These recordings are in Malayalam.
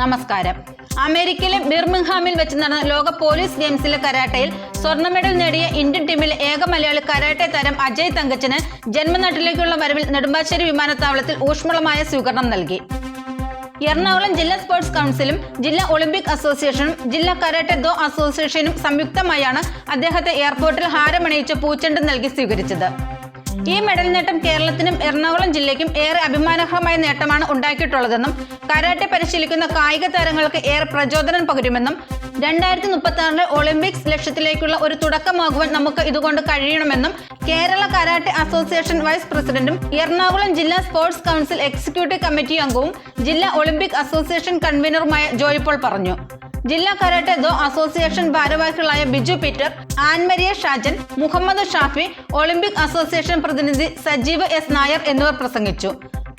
നമസ്കാരം. അമേരിക്കയിലെ ബിർമിംഗ്ഹാമിൽ വെച്ച് നടന്ന ലോക പോലീസ് ഗെയിംസിലെ കരാട്ടയിൽ സ്വർണ മെഡൽ നേടിയ ഇന്ത്യൻ ടീമിലെ ഏക മലയാളി കരാട്ടെ താരം അജയ് തങ്കച്ചന് ജന്മനാട്ടിലേക്കുള്ള വരവിൽ നെടുമ്പാശ്ശേരി വിമാനത്താവളത്തിൽ ഊഷ്മളമായ സ്വീകരണം നൽകി. എറണാകുളം ജില്ലാ സ്പോർട്സ് കൗൺസിലും ജില്ലാ ഒളിമ്പിക് അസോസിയേഷനും ജില്ലാ കരാട്ടെ ദോ അസോസിയേഷനും സംയുക്തമായാണ് അദ്ദേഹത്തെ എയർപോർട്ടിൽ ഹാരമണിയിച്ച് പൂച്ചെണ്ട് നൽകി സ്വീകരിച്ചത്. ഈ മെഡൽ നേട്ടം കേരളത്തിനും എറണാകുളം ജില്ലയ്ക്കും ഏറെ അഭിമാനകരമായ നേട്ടമാണ് ഉണ്ടാക്കിയിട്ടുള്ളതെന്നും കരാട്ടെ പരിശീലിക്കുന്ന കായിക താരങ്ങൾക്ക് ഏറെ പ്രചോദനം പകരുമെന്നും രണ്ടായിരത്തി മുപ്പത്തി ആറിലെ ഒളിമ്പിക്സ് ലക്ഷ്യത്തിലേക്കുള്ള ഒരു തുടക്കമാകുവാൻ നമുക്ക് ഇതുകൊണ്ട് കഴിയണമെന്നും കേരള കരാട്ടെ അസോസിയേഷൻ വൈസ് പ്രസിഡന്റും എറണാകുളം ജില്ലാ സ്പോർട്സ് കൗൺസിൽ എക്സിക്യൂട്ടീവ് കമ്മിറ്റി അംഗവും ജില്ലാ ഒളിമ്പിക് അസോസിയേഷൻ കൺവീനറുമായ ജോയ് പോൾ പറഞ്ഞു. ജില്ലാ കരാട്ടെ ദോ അസോസിയേഷൻ ഭാരവാഹികളായ Biju Peter Annmaria Shajan Muhammad Shafi Olympic association പ്രതിനിധി സജീവ് എസ് നായർ എന്നിവർ പ്രസംഗിച്ചു.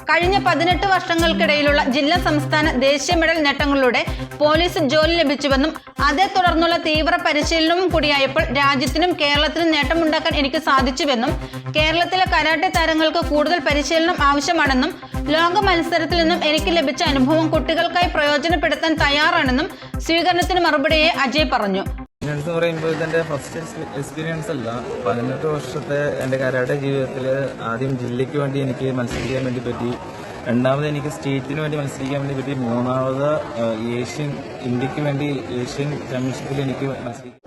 കഴിഞ്ഞ പതിനെട്ട് വർഷങ്ങൾക്കിടയിലുള്ള ജില്ലാ സംസ്ഥാന ദേശീയ മെഡൽ നേട്ടങ്ങളിലൂടെ പോലീസ് ജോലി ലഭിച്ചുവെന്നും അതേ തുടർന്നുള്ള തീവ്ര പരിശീലനവും കൂടിയായപ്പോൾ രാജ്യത്തിനും കേരളത്തിനും നേട്ടമുണ്ടാക്കാൻ എനിക്ക് സാധിച്ചുവെന്നും കേരളത്തിലെ കരാട്ടെ താരങ്ങൾക്ക് കൂടുതൽ പരിശീലനം ആവശ്യമാണെന്നും ലോക മത്സരത്തിൽ നിന്നും എനിക്ക് ലഭിച്ച അനുഭവം കുട്ടികൾക്കായി പ്രയോജനപ്പെടുത്താൻ തയ്യാറാണെന്നും സ്വീകരണത്തിന് മറുപടിയെ അജയ് പറഞ്ഞു. എക്സ്പീരിയൻസ് എന്ന് പറയുമ്പോൾ ഇതെന്റെ ഫസ്റ്റ് എക്സ്പീരിയൻസ് അല്ല. പതിനെട്ട് വർഷത്തെ എന്റെ കരാട്ടെ ജീവിതത്തിൽ ആദ്യം ജില്ലയ്ക്ക് വേണ്ടി എനിക്ക് മത്സരിക്കാൻ വേണ്ടി പറ്റി. രണ്ടാമത് എനിക്ക് സ്റ്റേറ്റിന് വേണ്ടി മത്സരിക്കാൻ വേണ്ടി പറ്റി. മൂന്നാമത് ഏഷ്യൻ ഇന്ത്യയ്ക്ക് വേണ്ടി ഏഷ്യൻ ചാമ്പ്യൻഷിപ്പിൽ എനിക്ക് മത്സരിക്കാൻ